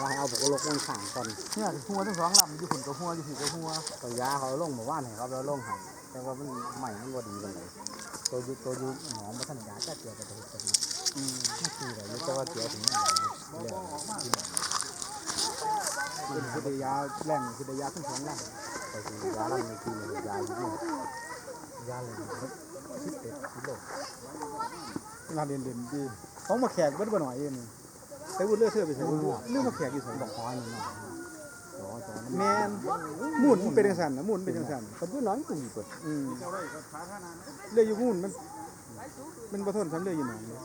ว่าให้เอาผมลกมันขังก่อนเนี่ยหัวทั้งสองลำอยู่ขุนกับหัวอยู่ผีกับหัวตัวยาเขาลงหมู่บ้านให้เขาไปลงให้แต่ว่ามันใหม่มันบ่ดีกันเลยตัวยูตัวยูหนองบ่ทันยาจะเกี่ยวกับตัวเป็นอืมนี่คืออะไรแต่ว่าเกี่ยวถึงมันเรื่องเป็นคือได้ยาแรงคือได้ยาทั้งสองลไปคือยาลันนี่คือยาอยู่นี่ยาเลยสิบเอ็ดกิโลงานเด่นเด่นๆดี เขามาแขกเบิ้ลบ่หน่อยเองนี่แต่วุ้นเลือดเสื้อไปใส่วุ้นเลือดมาแขกอยู่ใส่บอกคอยนี่เนาะจอจอแมนหมุนมันเป็นจังสันนะหมุนเป็นจังสันคนอยู่น้อยกูมีเปิดอืมเลือดอยู่หมุนมันมันบ่ทนสำเลือดอยู่หนองเลย